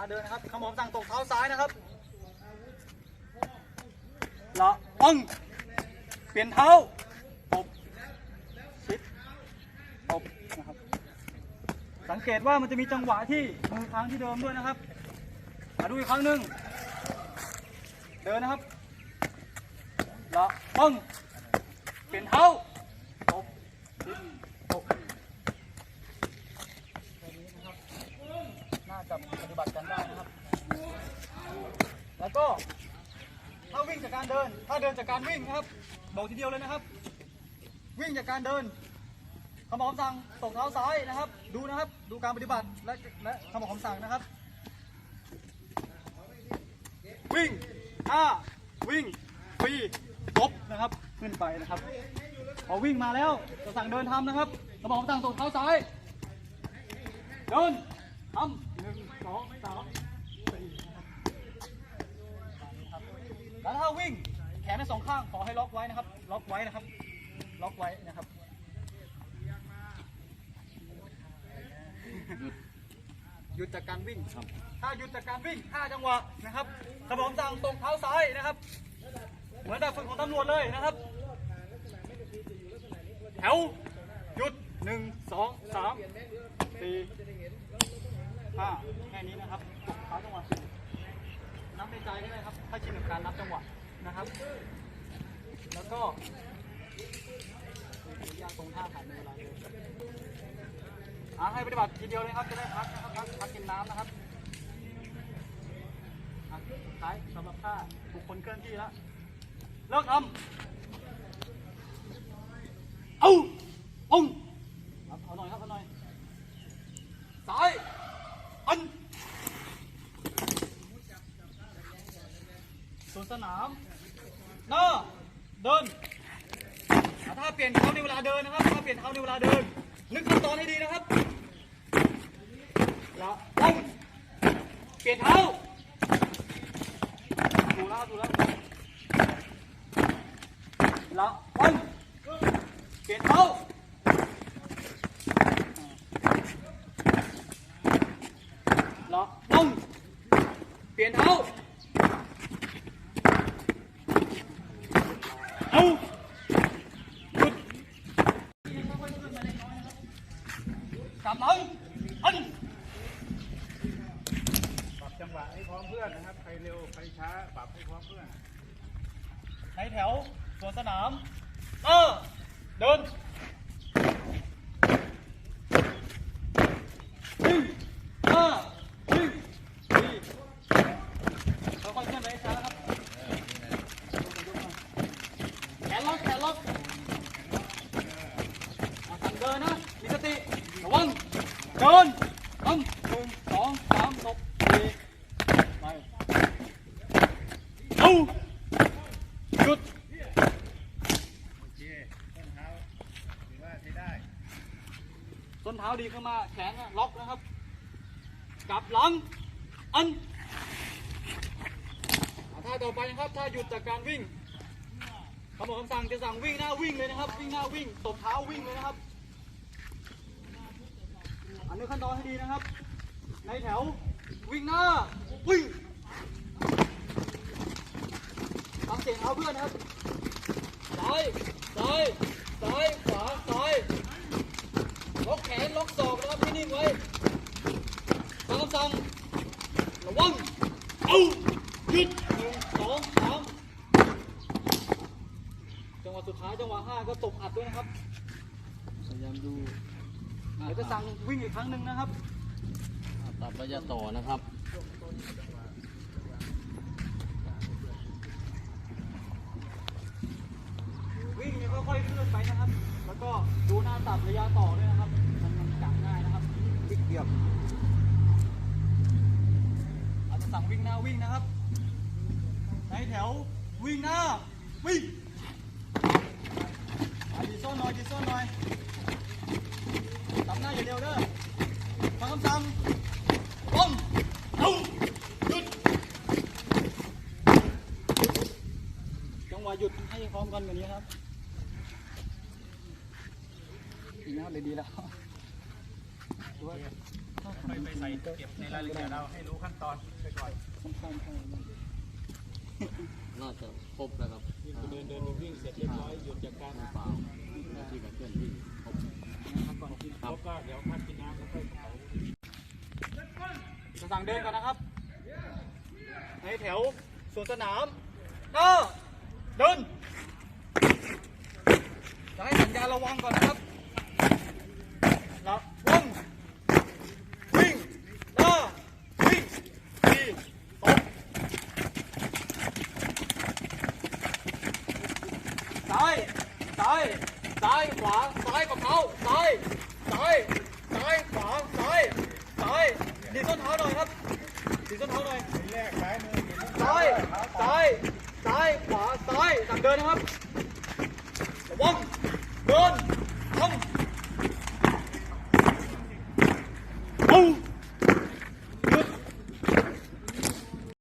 าเดินนะครับขมอมสั่งตกเท้าซ้ายนะครับละปังเปลี่ยนเท้าตบชิดตบนะครับ สังเกตว่ามันจะมีจังหวะที่มือค้างที่เดิมด้วยนะครับ มาดูอีกครั้งหนึ่งเดินนะครับละปังเปลี่ยนเท้าตบชิดตบ น่าจะปฏิบัติกันได้นะครับ แล้วก็ถ้าวิ่งจากการเดิน ถ้าเดินจากการวิ่งนะครับบอกทีเดียวเลยนะครับ วิ่งจากการเดินคำบอกคำสั่งตกเท้าซ้ายนะครับ ดูนะครับ ดูการปฏิบัติและและคำบอกคำสั่งนะครับ วิ่งห้าวิ่งฟรีตบนะครับ ขึ้นไปนะครับพอวิ่งมาแล้วจะสั่งเดินทำนะครับคำบอกคำสั่งตกเท้าซ้าย เดิน อ้ํหนึ่งสองสามสี่แล้วถ้าวิ่งแขนทั้งสองข้างขอให้ล็อกไว้นะครับ ล็อกไว้นะครับ ล็อกไว้นะครับหยุดจากการวิ่ง ถ้าหยุดจากการวิ่ง 5 จังหวะนะครับกระบอกสั่งตรงเท้าซ้ายนะครับ เหมือนแบบฝึกของตำรวจเลยนะครับ แถว หยุด 1 2 3 4 ผ้าแค่นี้นะครับจบท้าจังหวะนับในใจก็ได้ครับ ถ้าชินกับการนับจังหวะนะครับ แล้วก็ยากตรงท่าผ่านเวลาเลยอ่าให้ปฏิบัติทีเดียวเลยครับจะได้พักนะครับพักกินน้ำนะครับอ่ท้ายสำหรับท่าบุคคลเคลื่อนที่แล้วเลิกทำ นามหน้าเดินถ้าเปลี่ยนเท้าในเวลาเดินนะครับถ้าเปลี่ยนเท้าในเวลาเดินนึกขั้นตอนให้ดีนะครับและองเปลี่ยนเท้าถูแล้วถูแล้วละองเปลี่ยนเท้า ละลงเปลี่ยนเท้า เอาหยุด กลับหลังอันปรับจังหวะให้พร้อมเพื่อนนะครับ ใครเร็ว ใครช้า ปรับให้พร้อมเพื่อน ในแถวสวนสนามเออเดินวิ่งเออวิ่งดีค่อยๆเคลื่อนไปให้ช้านะครับแขนล็อกแขนล็อกอะสั่งเดินนะ มีสติ ระวัง เดินตั้งหนึ่งสองสามหกสี่ไปเอาหยุดโอเคต้นเท้าถือว่าใช้ได้ส้นเท้าดีขึ้นมาแขนอะล็อกนะครับ กลับหลัง อันอะท่าต่อไปนะครับ ถ้าหยุดจากการวิ่งคำบอกคำสั่งจะสั่งวิ่งหน้าวิ่งเลยนะครับ วิ่งหน้าวิ่งตบเท้าวิ่งเลยนะครับ อันนี้ขั้นตอนให้ดีนะครับ ในแถววิ่งหน้าวิ่งฟังเสียงเท้าเพื่อนนะครับซ้ายซ้ายซ้ายขวาซ้ายล็อกแขนล็อกศอกนะครับให้นิ่งไว้ฟังคำสั่งระวังเอาหยุดหนึ่งสองสามจังหวะสุดท้ายจังหวะห้าก็ตบอัดด้วยนะครับพยายามดู เดี๋ยวจะสั่งวิ่งอีกครั้งหนึ่งนะครับ ตัดระยะต่อนะครับวิ่งเนี่ยค่อยๆเคลื่อนไปนะครับ แล้วก็ดูหน้าตัดระยะต่อด้วยนะครับ มันมันจับง่ายนะครับวิ่งเดียวอาจจะสั่งวิ่งหน้าวิ่งนะครับ ในแถววิ่งหน้าวิ่งอะดีโซ่หน่อยดีโซ่หน่อย ทำหน้าอย่างเดียวเด้อฟังคำสั่งป้องเอาหยุด จังหวะหยุดให้พร้อมกันแบบนี้ครับอีนะครับเลยแล้วไปไปใส่เก็บในรายละเอียดเราให้รู้ขั้นตอนไปก่อนรอดจะครบแล้วครับเดินเดิน จะสั่งเดินกันนะครับ ในแถวสวนสนามก็เดินจะให้สัญญาระวังก่อนนะครับ เดินครับระวังเดิน